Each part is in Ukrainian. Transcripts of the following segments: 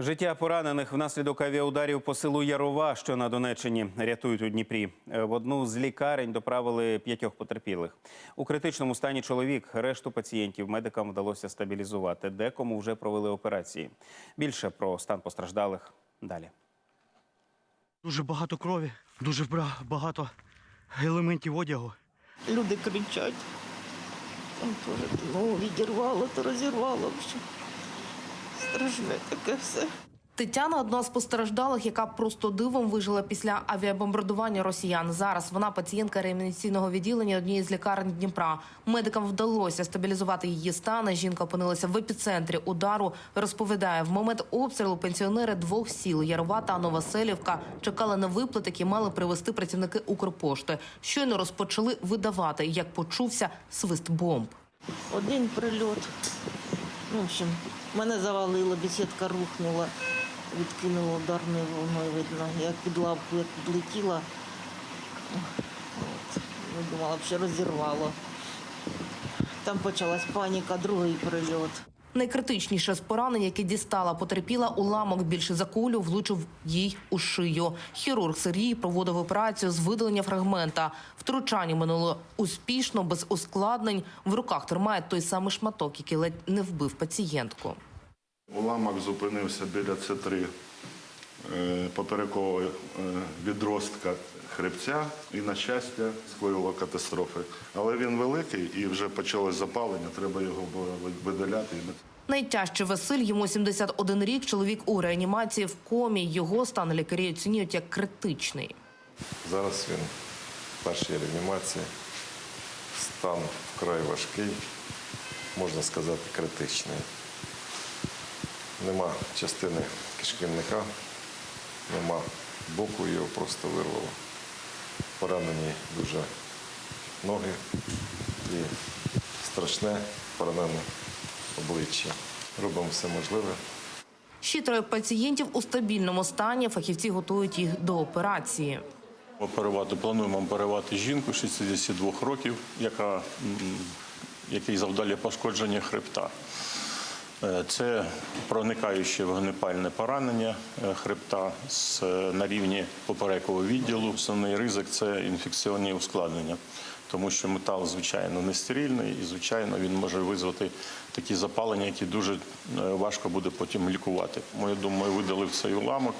Життя поранених внаслідок авіаударів по селу Ярова, що на Донеччині, рятують у Дніпрі. Е, В одну з лікарень доправили п'ятьох потерпілих. У критичному стані чоловік. Решту пацієнтів медикам вдалося стабілізувати. Декому вже провели операції. Більше про стан постраждалих далі. Дуже багато крові, дуже багато елементів одягу. Люди кричать. Там теж ну, відірвало, то розірвало. Вже. Страшне таке все. Тетяна одна з постраждалих, яка просто дивом вижила після авіабомбардування росіян. Зараз вона пацієнтка реанімаційного відділення однієї з лікарень Дніпра. Медикам вдалося стабілізувати її стан. Жінка опинилася в епіцентрі удару. Розповідає, в момент обстрілу пенсіонери двох сіл Ярова та Новоселівка чекали на виплати, які мали привезти працівники Укрпошти. Щойно розпочали видавати, як почувся свист бомб. Один прильот. Ну, в общем, мене завалило, бесідка рухнула, відкинуло ударною волною, видно. Я під лавку як підлетіла. От. Думала, що розірвало. Там почалась паніка, другий прильот. Найкритичніше з поранень, яке дістала потерпіла, уламок більше за кулю влучив їй у шию. Хірург Сергій проводив операцію з видалення фрагмента. Втручання минуло успішно, без ускладнень. В руках тримає той самий шматок, який ледь не вбив пацієнтку. Уламок зупинився біля С3 е, поперекового е, відростка хребця і, на щастя, скоїло катастрофи. Але він великий і вже почалось запалення, треба його видаляти. Найтяжче Василь, йому 71 рік. Чоловік у реанімації в комі. Його стан лікарі оцінюють як критичний. Зараз він в першій реанімації. Стан вкрай важкий, можна сказати, критичний. Нема частини кишківника, нема боку, його просто вирвало. Поранені дуже ноги і страшне поранене обличчя. Робимо все можливе. Ще троє пацієнтів у стабільному стані. Фахівці готують їх до операції. Оперувати плануємо оперувати жінку 62 років, яка м, якій завдалі пошкодження хребта. Е, Це проникаюче вогнепальне поранення е, хребта е, на рівні поперекового відділу. Основний ризик це інфекційні ускладнення, тому що метал, звичайно, не стерильний і, звичайно, він може визвати такі запалення, які дуже важко буде потім лікувати. Ми, я думаю, видалив цей уламок.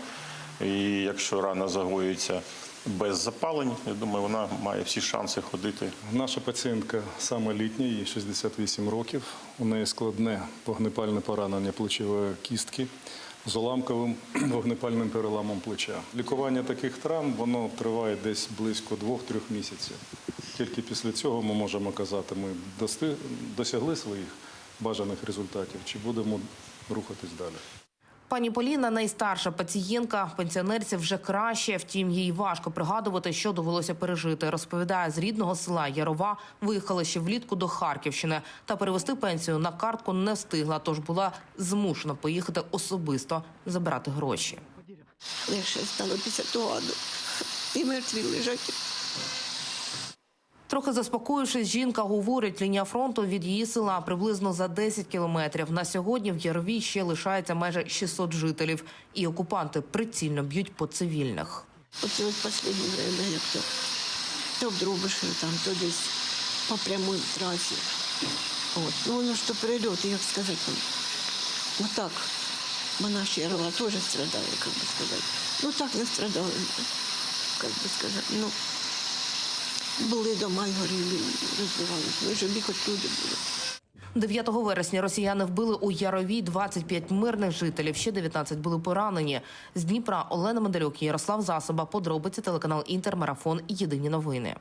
І якщо рана загоюється без запалень, я думаю, вона має всі шанси ходити Наша пацієнтка саме літня, їй 68 років. У неї складне вогнепальне поранення плечової кістки з уламковим вогнепальним переламом плеча. Лікування таких травм воно триває десь близько 2-3 місяців. Тільки після цього ми можемо казати, ми досягли своїх бажаних результатів чи будемо рухатись далі. Пані Поліна найстарша пацієнтка, пенсіонерці вже краще. Втім, їй важко пригадувати, що довелося пережити. Розповідає, з рідного села Ярова виїхала ще влітку до Харківщини та перевести пенсію на картку не встигла, тож була змушена поїхати особисто забирати гроші. легше стало після того. І мертві лежать. Трохи заспокоївшись, жінка говорить, лінія фронту від її села приблизно за 10 кілометрів. На сьогодні в Ярові ще лишається майже 600 жителів, і окупанти прицільно б'ють по цивільних. Оце от останнє время, як то, то в Дробишеві, там, то десь по прямій трасі. От. Ну, воно ж то прильоти, як сказати вам. Отак. Вона ще Ярова теж страдає, як би сказати. Ну так не страдали, як би сказати. Ну, були дома й горіли, розбивалися. Ми живі хоч люди були. 9 вересня росіяни вбили у Ярові 25 мирних жителів. Ще 19 були поранені. З Дніпра Олена Мандарюк, Ярослав Засоба. Подробиці телеканал Інтермарафон. Єдині новини.